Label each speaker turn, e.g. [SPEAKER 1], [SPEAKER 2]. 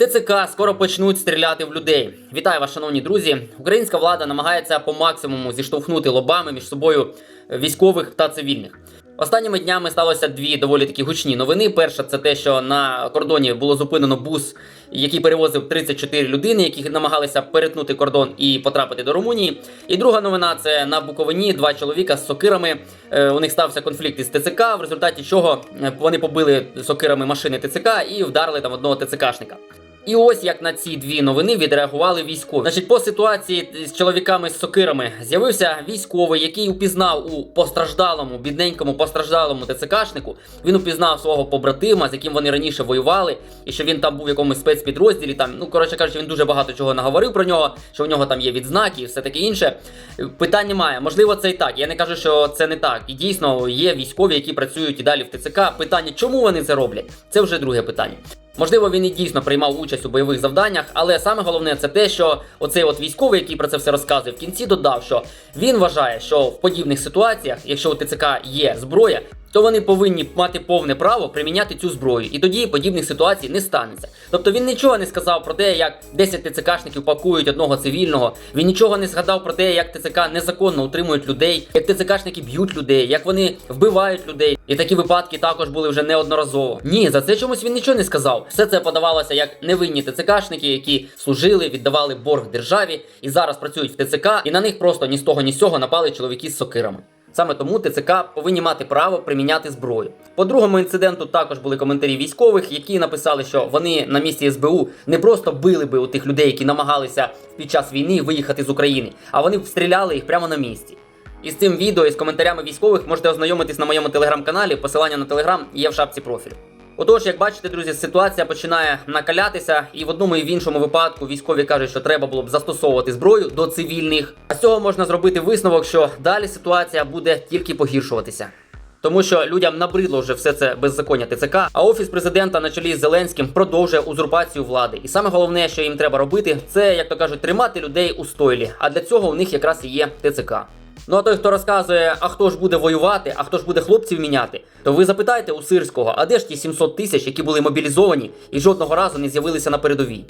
[SPEAKER 1] ТЦК скоро почнуть стріляти в людей. Вітаю вас, шановні друзі. Українська влада намагається по максимуму зіштовхнути лобами між собою військових та цивільних. Останніми днями сталося дві доволі такі гучні новини. Перша це те, що на кордоні було зупинено бус, який перевозив 34 людини, які намагалися перетнути кордон і потрапити до Румунії. І друга новина це на Буковині два чоловіка з сокирами. Е, У них стався конфлікт із ТЦК, в результаті чого е, вони побили сокирами машини ТЦК і вдарили там одного ТЦКшника. І ось як на ці дві новини відреагували військові. Значить, по ситуації з чоловіками з сокирами з'явився військовий, який упізнав у постраждалому, бідненькому постраждалому ТЦКшнику. Він упізнав свого побратима, з яким вони раніше воювали, і що він там був в якомусь спецпідрозділі. Там, ну коротше кажучи, він дуже багато чого наговорив про нього, що у нього там є відзнаки і все таке інше. Питань немає. Можливо, це і так. Я не кажу, що це не так. І дійсно є військові, які працюють і далі в ТЦК. Питання, чому вони це роблять? Це вже друге питання. Можливо, він і дійсно приймав участь у бойових завданнях, але саме головне це те, що оцей от військовий, який про це все розказує, в кінці додав, що він вважає, що в подібних ситуаціях, якщо у ТЦК є зброя, то вони повинні мати повне право приміняти цю зброю, і тоді подібних ситуацій не станеться. Тобто він нічого не сказав про те, як 10 ТЦКшників пакують одного цивільного. Він нічого не згадав про те, як ТЦК незаконно утримують людей, як ТЦКшники б'ють людей, як вони вбивають людей. І такі випадки також були вже неодноразово. Ні, за це чомусь він нічого не сказав. Все це подавалося як невинні ТЦКшники, які служили, віддавали борг державі і зараз працюють в ТЦК, і на них просто ні з того, ні з цього напали чоловіки з сокирами. Саме тому ТЦК повинні мати право приміняти зброю. По другому інциденту також були коментарі військових, які написали, що вони на місці СБУ не просто били би у тих людей, які намагалися під час війни виїхати з України, а вони б стріляли їх прямо на місці. І з цим відео і з коментарями військових можете ознайомитись на моєму телеграм-каналі. Посилання на телеграм є в шапці профілю. Отож, як бачите, друзі, ситуація починає накалятися, і в одному і в іншому випадку військові кажуть, що треба було б застосовувати зброю до цивільних. А з цього можна зробити висновок, що далі ситуація буде тільки погіршуватися. Тому що людям набридло вже все це беззаконня ТЦК, а офіс президента на чолі з Зеленським продовжує узурпацію влади. І саме головне, що їм треба робити, це як то кажуть, тримати людей у стойлі. А для цього у них якраз і є ТЦК. Ну а той, хто розказує, а хто ж буде воювати, а хто ж буде хлопців міняти, то ви запитайте у Сирського, а де ж ті 700 тисяч, які були мобілізовані і жодного разу не з'явилися на передовій?